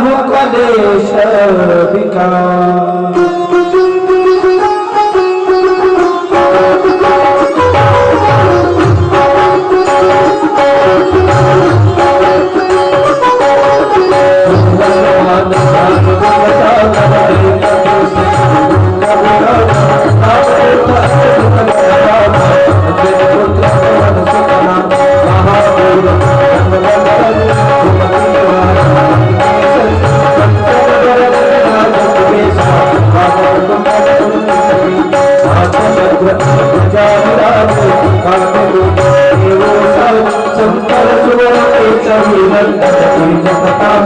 করে সবিকা गोपाल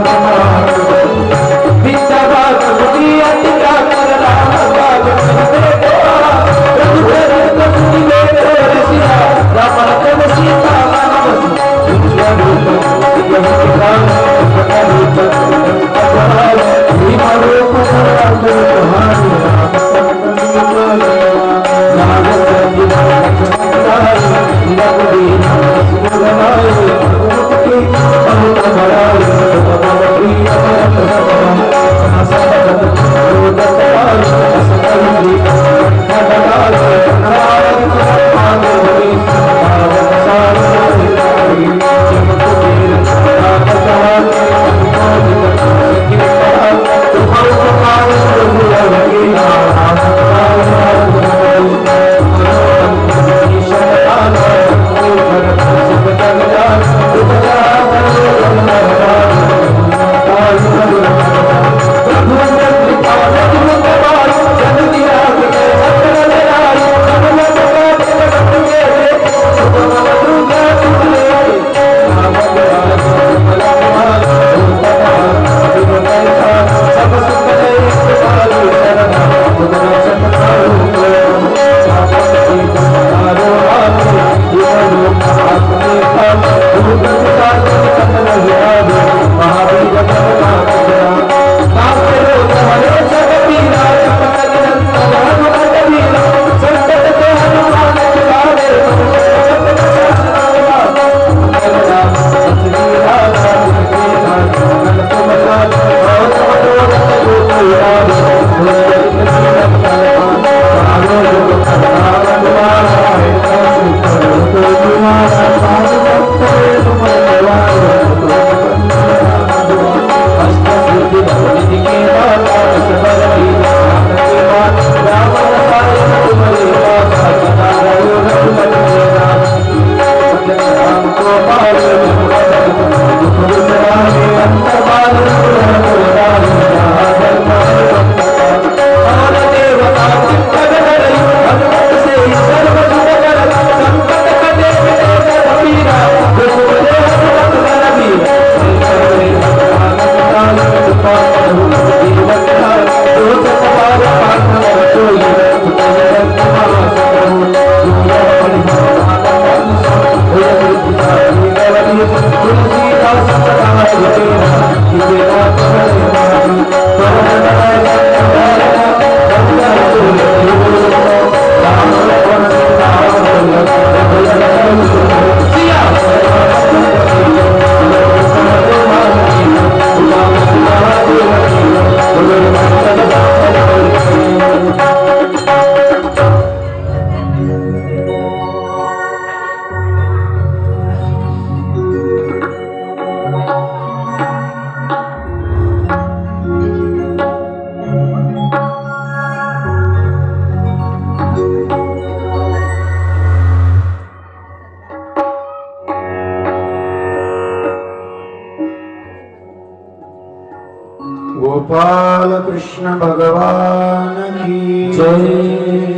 कृष्ण भगवान की जय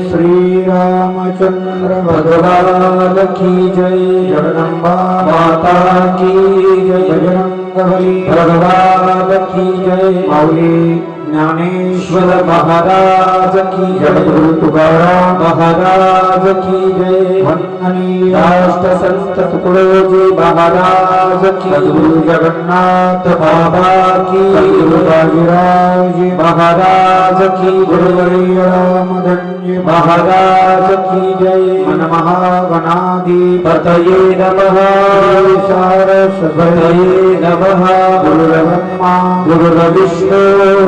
श्री रामचंद्र भगवान की जय। जगदम्बा माता की जय। बली भगवान की जय। माऊली ज्ञानेश्वर महाराज की जय तुकाराम महाराज की जय। वंदनीय राष्ट्र संत तुकडोजी महाराज की सद्गुरु जगन्नाथ बाबा की गुरु बाजीराव जी महाराज की गुरुवर्य रामधन्य महाराज की जय मन महागणाधिपतये पतये नमः सारस्वतये नमः। गुरुर्ब्रह्मा गुरुर्विष्णु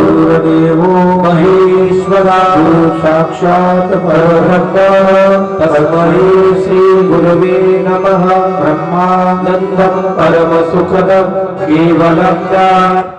गुरुर्देवो महेश्वरा। गुरु साक्षात् परब्रह्म तस्मै श्री गुरवे नमः। ब्रह्मानन्दं परमसुखदं केवलं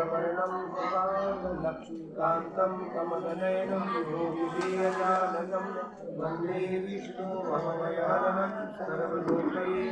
एकवर्णं लक्ष्मीकान्तं कमलनयनं वंदे विष्णु भवभयाननं सर्वलोकये